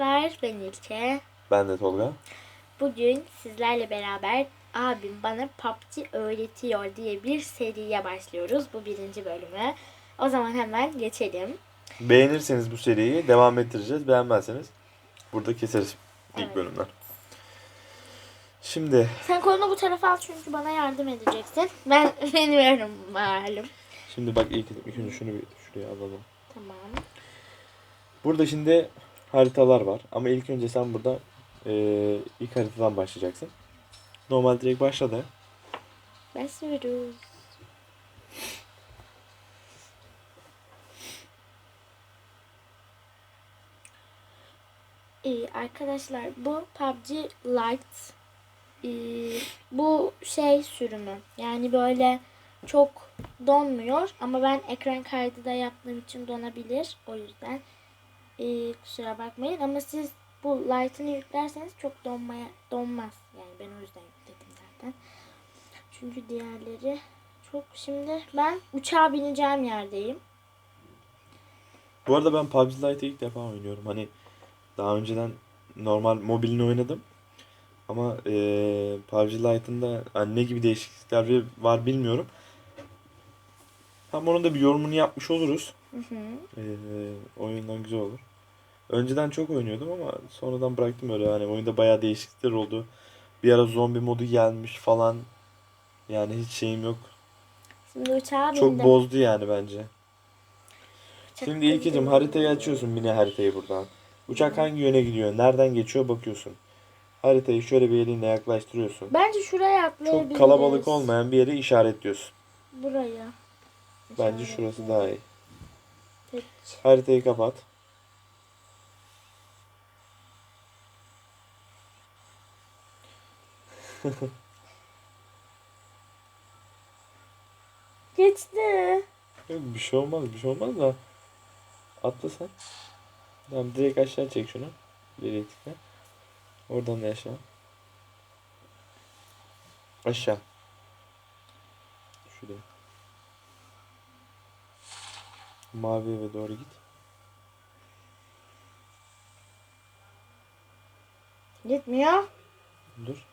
arkadaşlar ben İlke. Ben de Tolga. Bugün sizlerle beraber abim bana PUBG öğretiyor diye bir seriye başlıyoruz. Bu birinci bölümü. O zaman hemen geçelim. Beğenirseniz bu seriyi devam ettireceğiz. Beğenmezseniz burada keseriz ilk Evet. bölümden. Şimdi Sen kolunu bu tarafa al çünkü bana yardım edeceksin. Ben bilmiyorum malum. şimdi bak ilk, ilk önce şunu bir şuraya alalım. Tamam. Burada şimdi haritalar var ama ilk önce sen burada eee, ilk haritadan başlayacaksın. Normal direkt başladı. Başlıyoruz. İyi arkadaşlar bu PUBG Lite Ee, bu şey sürümü yani böyle çok donmuyor ama ben ekran kaydı da yaptığım için donabilir o yüzden ee, kusura bakmayın ama siz bu Lite'ını yüklerseniz çok donmaya donmaz yani ben o yüzden yükledim zaten. Çünkü diğerleri çok şimdi ben uçağa bineceğim yerdeyim. Bu arada ben PUBG Lite'ı ilk defa oynuyorum. Hani daha önceden normal mobilini oynadım. Ama eee PUBG Lite'ın da hani ne gibi değişiklikler var bilmiyorum. Hem onun da bir yorumunu yapmış oluruz. Hı hı. Eee oyundan güzel olur. Önceden çok oynuyordum ama sonradan bıraktım öyle. Hani oyunda bayağı değişiklikler oldu. Bir ara zombi modu gelmiş falan. Yani hiç şeyim yok. Şimdi uçağa bindim. Çok bozdu yani bence. Çok Şimdi kızdım. haritayı açıyorsun mini haritayı buradan. Uçak hangi yöne gidiyor? Nereden geçiyor bakıyorsun. Haritayı şöyle bir elinle yaklaştırıyorsun. Bence şuraya atlayabiliriz. Çok kalabalık olmayan bir yeri işaretliyorsun. Buraya. Bence şurası daha iyi. Haritayı kapat. Geçti. Yok, bir şey olmaz bir şey olmaz da. Atla sen. Tamam direkt aşağı çek şunu. İleriye tıkla. Oradan da aşağı. Aşağı. Şuraya. Mavi eve doğru git. Gitmiyor. Dur.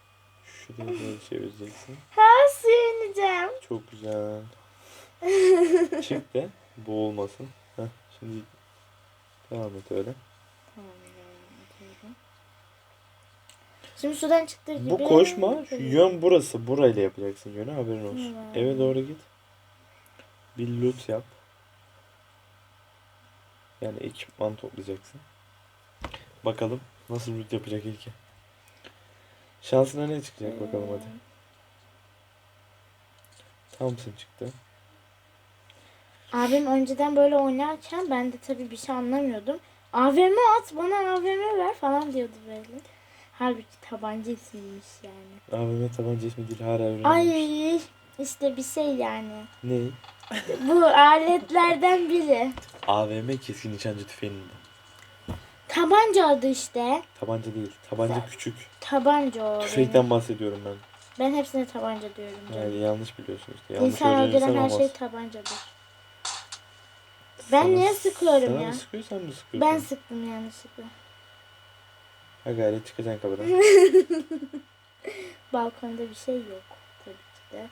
Şuraya doğru çevireceksin. Ha suya ineceğim. Çok güzel. Çık de boğulmasın. Heh, şimdi devam et öyle. Tamam. Şimdi sudan çıktığı gibi. Bu koşma. Şu yön burası. Burayla yapacaksın yönü haberin olsun. Evet. Eve doğru git. Bir loot yap. Yani ekipman toplayacaksın. Bakalım nasıl loot yapacak ilki. Şansına ne çıkacak bakalım hadi. Thompson çıktı. Abim önceden böyle oynarken ben de tabii bir şey anlamıyordum. AVM at bana AVM ver falan diyordu böyle. Halbuki tabanca ismiymiş yani. AVM tabanca ismi değil hala öğrenmemiş. Ay işte bir şey yani. Ne? Bu aletlerden biri. AVM keskin nişancı tüfeğinin. Tabanca adı işte. Tabanca değil. Tabanca küçük. Tabanca o. Tüfekten bahsediyorum ben. Ben hepsine tabanca diyorum. canım. Yani yanlış biliyorsun işte. Yanlış İnsan öldüren her şey tabancadır. Ben Sana- niye sıkıyorum sana ya? mı sıkıyor sen mi sıkıyorsun? Ben sıktım yanlışlıkla. Ha gayret çıkacaksın kapıdan. Balkonda bir şey yok tabii ki de.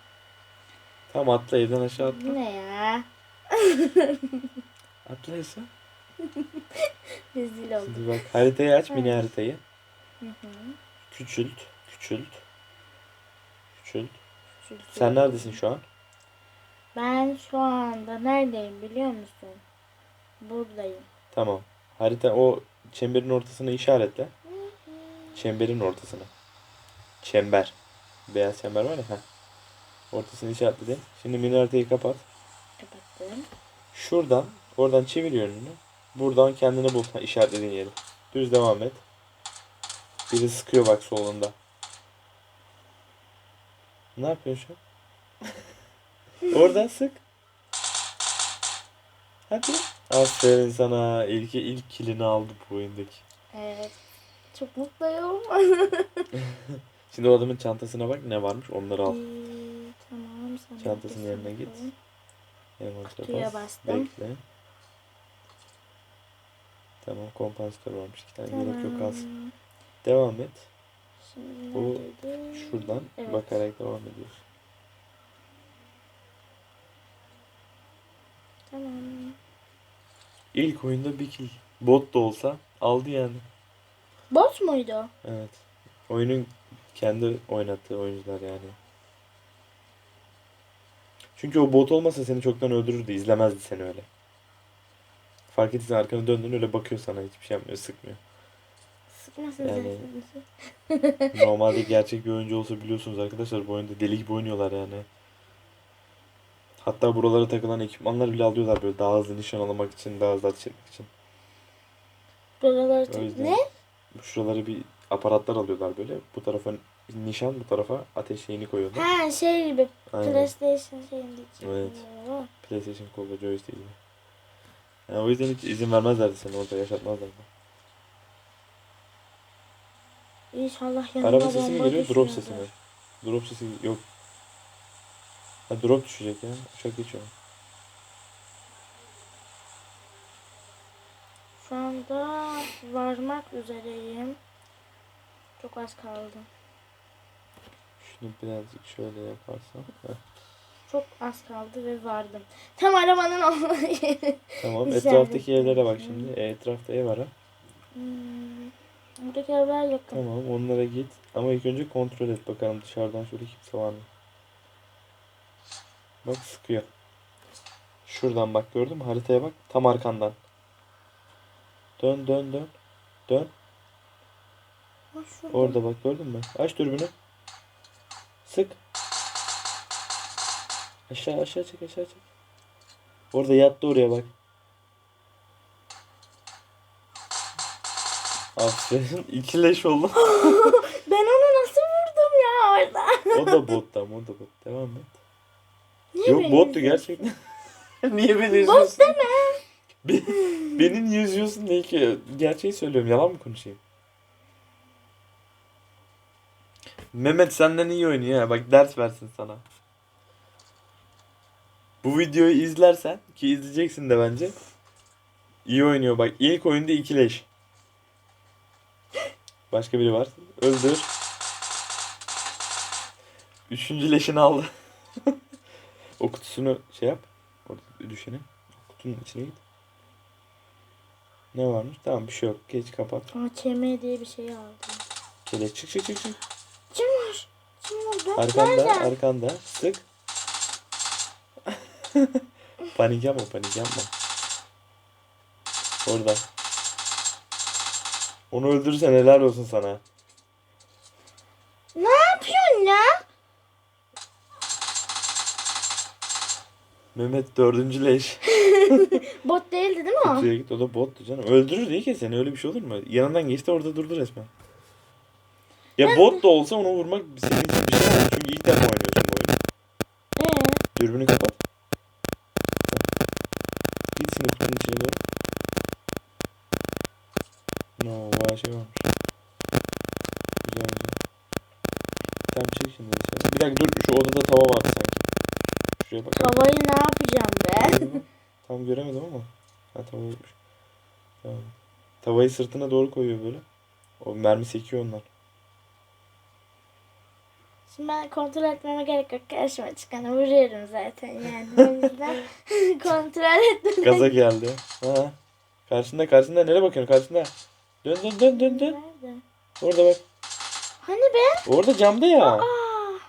Tamam atla evden aşağı atla. Ne ya? Atlaysa. Rezil oldum. Şimdi bak haritayı aç mini haritayı. Hı hı. Küçült. Küçült. Küçült. Çünkü Sen neredesin şu an? Ben şu anda neredeyim biliyor musun? Buradayım. Tamam. Harita o çemberin ortasını işaretle. Çemberin ortasına. Çember. Beyaz çember var ya. Heh. Ortasını işaretledin. Şimdi mini haritayı kapat. Kapattım. Şuradan, oradan çevir yönünü. Buradan kendini bul işaretlediğin yeri. Düz devam et. Biri sıkıyor bak solunda. Ne yapıyorsun şu an? Oradan sık. Hadi. Aferin sana. İlk, ilk kilini aldı bu oyundaki. Evet. Çok mutluyum. Şimdi o adamın çantasına bak ne varmış onları al. Tamam. Çantasının yerine git. Envantere bas. bastım. Bekle. Tamam kompansatör varmış. İki tane gerek yok kalsın. Tamam. Devam et. Şimdi Bu? Şuradan Evet. bakarak devam ediyoruz. Tamam. İlk oyunda bir kill. Bot da olsa aldı yani. Bot muydu? Evet. Oyunun kendi oynattığı oyuncular yani. Çünkü o bot olmasa seni çoktan öldürürdü. izlemezdi seni öyle. Fark ettiysen arkanı döndün öyle bakıyor sana. Hiçbir şey yapmıyor. Sıkmıyor. Sıkmasın Yani-. Normalde gerçek bir oyuncu olsa biliyorsunuz arkadaşlar bu oyunda deli gibi oynuyorlar yani. Hatta buralara takılan ekipmanlar bile alıyorlar böyle daha hızlı nişan almak için, daha hızlı ateş etmek için. Buraları Ne? şuraları bir aparatlar alıyorlar böyle. Bu tarafa nişan, bu tarafa ateş şeyini koyuyorlar. Ha şey gibi Aynen. PlayStation şeyinde için. Evet. Oo. PlayStation kolla joystick gibi. Yani o yüzden hiç izin vermezlerdi seni orada yaşatmazlardı. İnşallah yanıma Araba sesi mi geliyor, drop sesi mi? Drop sesi yok. Ha drop düşecek ya. Uçak geçiyor. Şu anda varmak üzereyim. Çok az kaldı. Şunu birazcık şöyle yaparsam. Heh. Çok az kaldı ve vardım. Tam arabanın yeri. Tamam. Etraftaki evlere bak şimdi. E, etrafta ev var ha. Hmm. Buradaki evler yakın. Tamam onlara git. Ama ilk önce kontrol et bakalım dışarıdan şöyle kimse var mı? Bak sıkıyor. Şuradan bak gördün mü? Haritaya bak. Tam arkandan. Dön dön dön. Dön. Orada bak gördün mü? Aç dürbünü. Sık. Aşağı aşağı çek aşağı çek. Orada yattı oraya bak. Aferin. İki leş oldu. Ben onu nasıl vurdum ya orada? o da bot tam o da bot. Devam et. Niye Yok beni bottu gerçekten. Niye beni Bot üzüyorsun? deme. Be- beni niye üzüyorsun değil ki? Gerçeği söylüyorum. Yalan mı konuşayım? Mehmet senden iyi oynuyor ya. Bak ders versin sana. Bu videoyu izlersen ki izleyeceksin de bence. İyi oynuyor bak. ilk oyunda iki leş. Başka biri var. Öldür. Üçüncü leşini aldı. o kutusunu şey yap. Orada düşeni. Kutunun içine git. Ne varmış? Tamam bir şey yok. Geç kapat. AÇM diye bir şey aldım. Şöyle çık çık çık çık. Kim var? Kim var? Arkanda Nereden? arkanda. Sık. panik yapma panik yapma. Orada. Onu öldürürsen helal olsun sana. Ne yapıyorsun ya? Mehmet dördüncü leş. Bot değildi değil mi o? Kutuya git o da bottu canım. Öldürür değil ki seni öyle bir şey olur mu? Yanından geçti orada durdu resmen. Ya bot da olsa onu vurmak senin için bir şey olmaz. Çünkü ilk defa oynuyorsun bu oyunu. Ee, Dürbünü kapat. Git şimdi kutunun içine doğru. No, bayağı şey varmış. Güzel güzel. Tamam çek şimdi dışarı. Bir dakika dur şu odada tava vardı sanki. Şuraya bakalım. havayı ne yapacağım be? Tam göremedim ama. Ha tava yokmuş. Tamam. Tavayı sırtına doğru koyuyor böyle. O mermi sekiyor onlar. Şimdi ben kontrol etmeme gerek yok. Karşıma çıkanı vuruyorum zaten yani. O yüzden kontrol etmeme Gaza geldi. Ha. Karşında karşında nereye bakıyorsun karşında? Dön dön dön dön dön. Nerede? Orada bak. Hani be? Orada camda ya. Aa,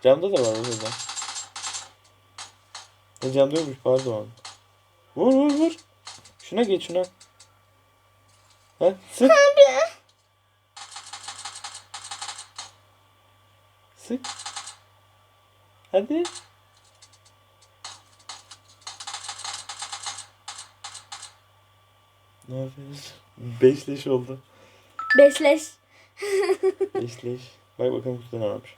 Camda da var orada. Ne camda yokmuş pardon. Vur vur vur. Şuna geç şuna. Ha sık. Sık. Hadi. Ne yapıyorsun? Beşleş oldu. beşleş. Beşleş. Bak bakalım kutuda ne varmış.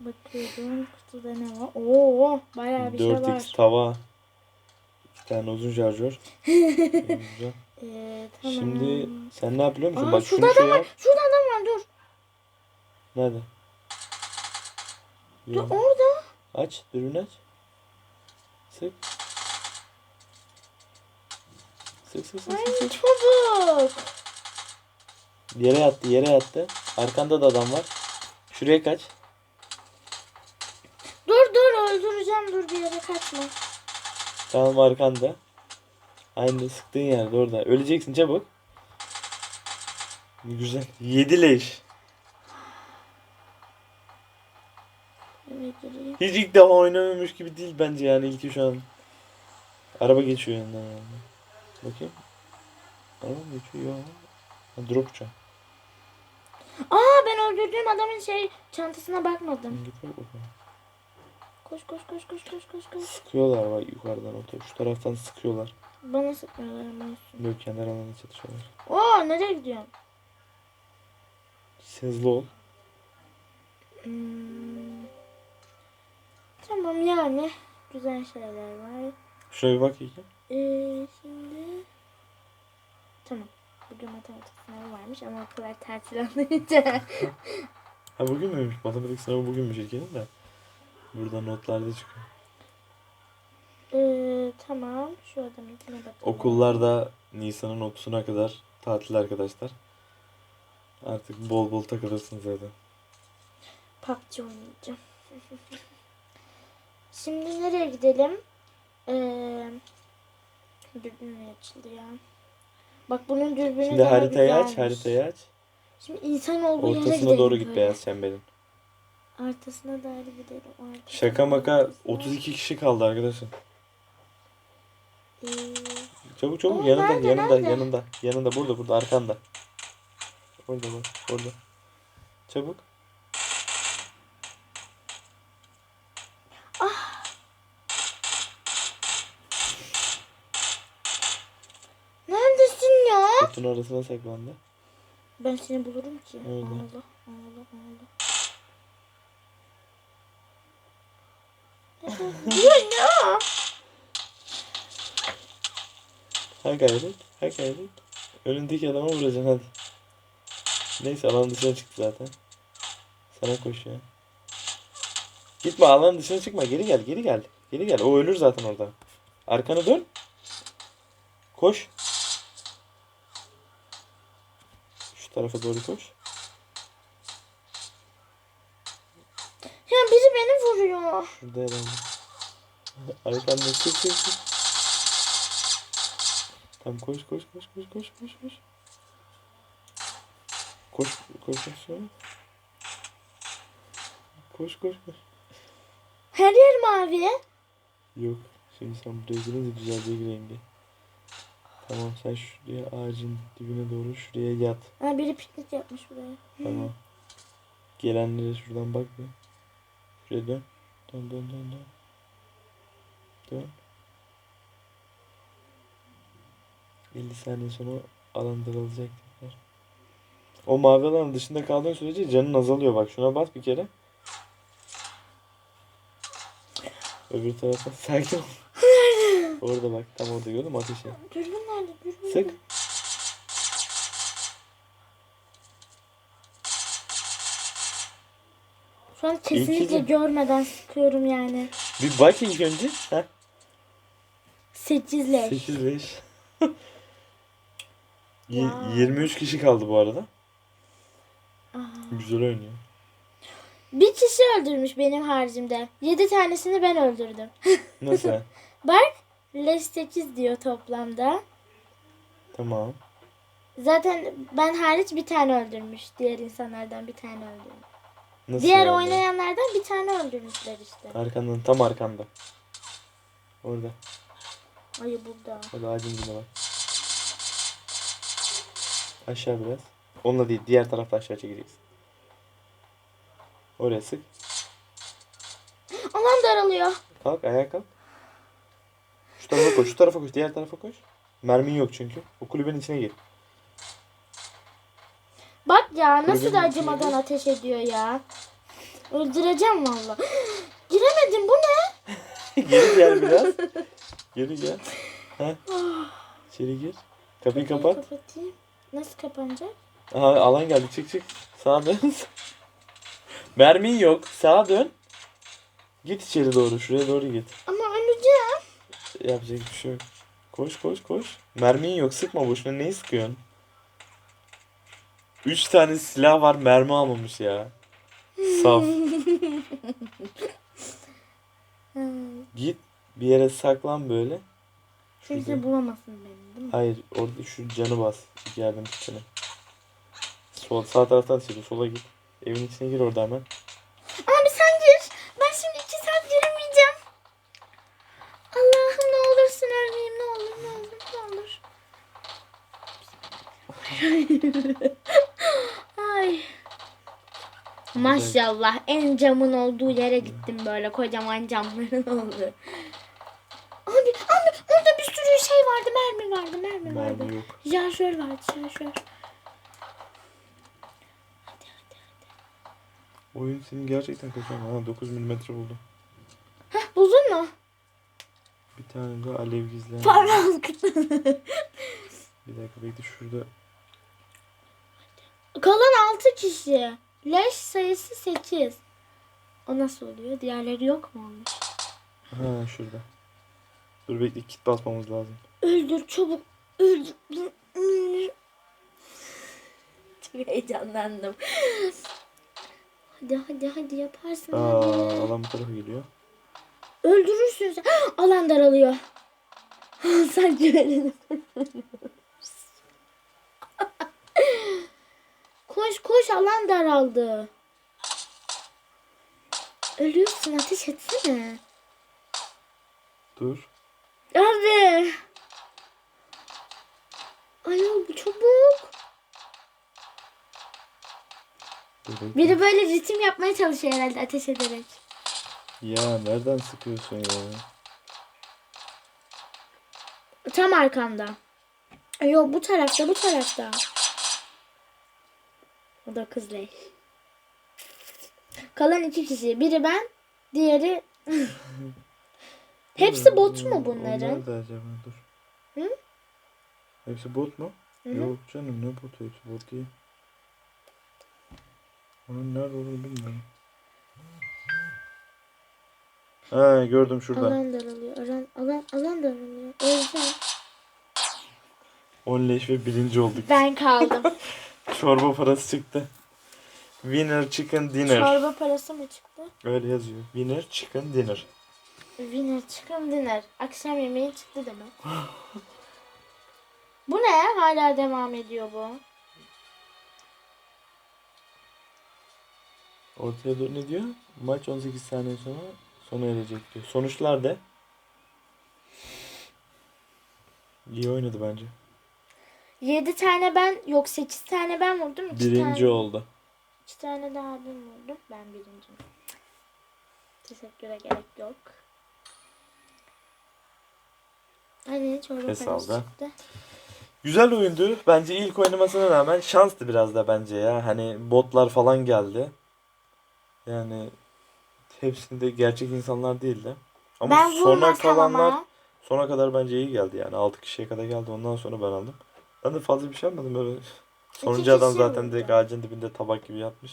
Bakıyorum kutuda ne var? Oo, bayağı bir şey 4x var. tava. İki tane uzun şarjör. Güzel. Ee, tamam. Şimdi sen ne yapıyor musun? Aa, Bak şurada şunu şey adam var. yap. Şurada adam var dur. Nerede? Dur orada. Aç. Dürbünü aç. Sık. Sık sık sık Ay sık. sık. çabuk. Yere yattı yere yattı. Arkanda da adam var. Şuraya kaç. Dur dur öldüreceğim dur bir yere kaçma. Tamam arkanda. Aynı sıktığın yerde orada. Öleceksin çabuk. Güzel. Yedi leş. Evet durayım. Hiç ilk defa oynamamış gibi değil bence yani ilki şu an. Araba geçiyor yanından yani. Bakayım. Araba mı geçiyor? Yok. Ha, drop uçağı. Aa ben öldürdüğüm adamın şey çantasına bakmadım. Git bak bakalım. Koş koş koş koş koş koş koş. Sıkıyorlar bak yukarıdan o Şu taraftan sıkıyorlar. Bana sıkmıyorlar ama olsun. Böyle kenar alana çatışıyorlar. Oo nereye gidiyorsun? Hızlı ol. Hmm. Tamam yani güzel şeyler var. Şuraya bir bak iyi. Ee, şimdi tamam. Bugün matematik sınavı varmış ama okullar tatil anlayınca. Ha bugün müymüş? Matematik sınavı bugünmüş ilkenin de. Burada notlarda çıkıyor. ee, tamam şu adamınkine bakalım. Okullarda Nisan'ın 30'una kadar tatil arkadaşlar. Artık bol bol takılırsınız zaten. PUBG oynayacağım. Şimdi nereye gidelim? Ee, dürbün açılıyor. Bak bunun dürbünü Şimdi daha haritayı aç, güzelmiş. haritayı aç. Şimdi insan olduğu yere Ortasına gidelim doğru git böyle. beyaz çemberin. Ortasına doğru gidelim. ortasına Şaka maka ortasına. 32 kişi kaldı arkadaşlar. Ee, Çabuk çabuk Aa, yanında nerede, yanında nerede? yanında yanında burada burada arkanda. Orada bak orada. Çabuk. neredesin Kutunun arasına saklandı. Ben seni bulurum ki. Öyle. Allah Allah Allah. ya ya. Ha gayret. Ha gayret. Önündeki adama vuracaksın hadi. Neyse alan dışına çıktı zaten. Sana koşuyor. Gitme alan dışına çıkma. Geri gel geri gel. Geri gel. O ölür zaten orada. Arkanı dön. Koş. Şu tarafa doğru koş. Ya biri beni vuruyor. Şurada herhalde. Sık sık sık. Tamam koş koş koş koş koş koş koş. Koş koş koş. Koş koş koş. Her yer mavi. Yok. Şimdi sen buraya girince düzelecek rengi. Tamam sen şuraya ağacın dibine doğru şuraya yat. Ha, biri piknik yapmış buraya. Tamam. Gelenlere şuradan bak bir. Şuraya dön. Dön dön dön dön. Dön. 50 saniye sonra alan daralacak tekrar. O mavi alanın dışında kaldığın sürece canın azalıyor bak. Şuna bas bir kere. Öbür tarafa sakin ol. Orada bak. Tam orada gördün mü ateşi? Dürbün nerede? Dürbün Sık. nerede? Şu an kesinlikle görmeden sıkıyorum yani. Bir bak ilk önce. Heh. 8 leş. 8 5. Y- Ya. 23 kişi kaldı bu arada. Aa. Güzel oynuyor. Bir kişi öldürmüş benim haricimde. 7 tanesini ben öldürdüm. Nasıl? Bak leş 8 diyor toplamda. tamam. Zaten ben hariç bir tane öldürmüş. Diğer insanlardan bir tane öldürmüş. Nasıl Diğer yani? oynayanlardan bir tane öldürmüşler işte. Arkandan tam arkanda. Orada. Ayı burada. Hadi ağacın dibine bak. Aşağı biraz. Onunla değil diğer tarafta aşağı çekeceksin. Oraya sık. Alan daralıyor. Kalk ayağa kalk. Şu tarafa koş. Şu tarafa koş. Diğer tarafa koş. Mermin yok çünkü. O kulübenin içine gir. Bak ya nasıl da acımadan ateş ediyor ya. Öldüreceğim valla. Giremedim bu ne? Geri gel biraz. Geri gel. Ha. İçeri gir. Kapıyı kapat. Kapatayım. Nasıl kapanacak? Aha alan geldi. Çık çık. Sağa dön. Mermin yok. Sağa dön. Git içeri doğru. Şuraya doğru git. Ama. Yapacak bir şey yok. Koş koş koş. Mermin yok sıkma boşuna neyi sıkıyorsun? Üç tane silah var mermi almamış ya. Saf. Git bir yere saklan böyle. Kimse bulamasın beni değil mi? Hayır orada şu canı bas. Yardım içine. Sol, sağ taraftan sil. Sola git. Evin içine gir orada hemen. Abi sen gir. Ben şimdi iki saat giremeyeceğim. Allah'ım ne olursun ölmeyeyim ne olur ne olur ne olur. Ay. Maşallah en camın olduğu yere gittim böyle kocaman camların olduğu. Abi abi orada bir sürü şey vardı mermi vardı mermi vardı. Mermi yok. Şarjör vardı şarjör. Oyun senin gerçekten kaçıyor. Ha 9 milimetre buldu. Heh buldun mu? Bir tane de alev gizleyen. Parmak. Bir dakika bekle şurada. Kalan 6 kişi. Leş sayısı 8. O nasıl oluyor? Diğerleri yok mu olmuş? Ha şurada. Dur bekle kit basmamız lazım. Öldür çabuk. Öldür. Çok heyecanlandım. Hadi hadi hadi yaparsın Aa hadi. alan bu tarafa geliyor. Öldürürsün sen. Alan daralıyor. Sanki öyle. Koş koş alan daraldı. Ölüyorsun ateş etsene. Dur. Abi. Ayol bu çabuk. Biri böyle ritim yapmaya çalışıyor herhalde ateş ederek. Ya nereden sıkıyorsun ya? Tam arkanda. Yok bu tarafta bu tarafta. O da kız leş. Kalan iki kişi. Biri ben, diğeri... Hepsi bot mu bunların? nerede acaba? Dur. Hı? Hepsi bot mu? Hı hı. Yok canım ne botu hepsi bot değil. Onun nerede olduğunu bilmiyorum. Ha gördüm şurada. Alan daralıyor. Alan, alan, alan daralıyor. Öleceğim. 10 leş ve birinci olduk. Ben kaldım. Çorba parası çıktı. Winner chicken dinner. Çorba parası mı çıktı? Öyle yazıyor. Winner chicken dinner. Winner chicken dinner. Akşam yemeği çıktı demek. bu ne? Hala devam ediyor bu. Ortaya doğru ne diyor? Maç 18 saniye sonra sona erecek diyor. Sonuçlar de. İyi oynadı bence. 7 tane ben yok 8 tane ben vurdum. 2 Birinci tane, oldu. 2 tane de abim vurdu. Ben birinciyim. Teşekküre gerek yok. Hani çorba Pes parası aldı. çıktı. Güzel oyundu. Bence ilk oynamasına rağmen şanstı biraz da bence ya. Hani botlar falan geldi. Yani hepsinde gerçek insanlar değildi. Ama ben sona vurmasam kalanlar ama. sona kadar bence iyi geldi yani. 6 kişiye kadar geldi. Ondan sonra ben aldım. Ben de fazla bir şey yapmadım böyle. Sonuncu adam kişi zaten vurdu. direkt ağacın dibinde tabak gibi yatmış.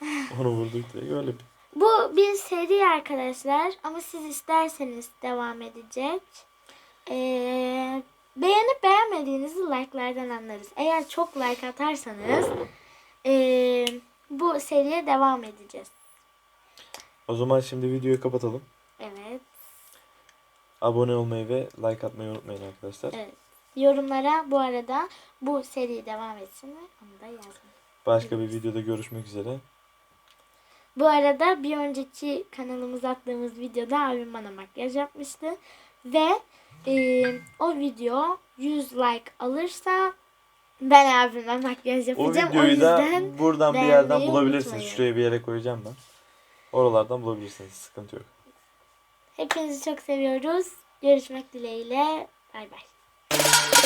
Onu vurduk direkt öyle bir. Bu bir seri arkadaşlar ama siz isterseniz devam edecek. Ee, beğenip beğenmediğinizi like'lardan anlarız. Eğer çok like atarsanız ee, bu seriye devam edeceğiz. O zaman şimdi videoyu kapatalım. Evet. Abone olmayı ve like atmayı unutmayın arkadaşlar. Evet. Yorumlara bu arada bu seri devam etsin mi? Onu da yazın. Başka bir videoda görüşmek üzere. Bu arada bir önceki kanalımıza attığımız videoda abim bana makyaj yapmıştı. Ve e, o video 100 like alırsa ben abime makyaj O yapacağım. O, videoyu da yüzden buradan bir yerden bulabilirsiniz. unutmayın. Şuraya bir yere koyacağım ben. Oralardan bulabilirsiniz. Sıkıntı yok. hepinizi çok seviyoruz. Görüşmek dileğiyle. Bay bay. Thank you.